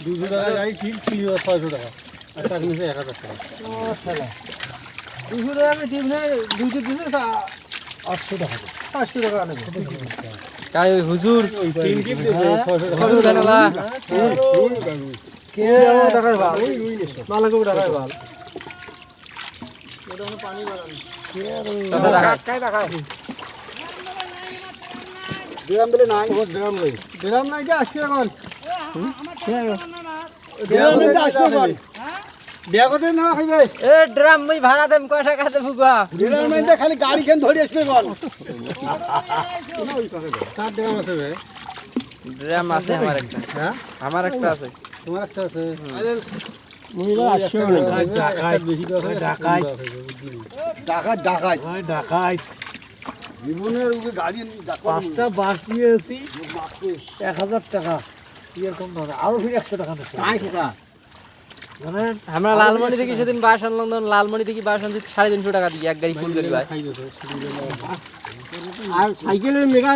দুশো টাকা গাড়ি ঠিক তিন ছয়শো টাকা আর তার নিচে এক হাজার টাকা দুশো টাকা নেই দুশো দিলে আটশো টাকা পাঁচশো টাকা নেবে কাই ওই হুজুর টাকায় ভালো মালাকে টাকায় ভালো কত টাকা দিলাম বলে নাই দিলাম নাই যে আশি ভাড়া দেম কয় টাকা আছে ড্রাম আছে জীবনের পাঁচটা বাস নিয়েছি এক হাজার টাকা। এরকম ধরে আরও ফিরে একশো টাকা নিচ্ছে। নাই আমরা লালমণি থেকে সেদিন বাস আনলাম তখন লালমণি থেকে বাস আনছি সাড়ে তিনশো টাকা দিয়ে এক গাড়ি ফুল করি ভাই আর সাইকেলের মেগা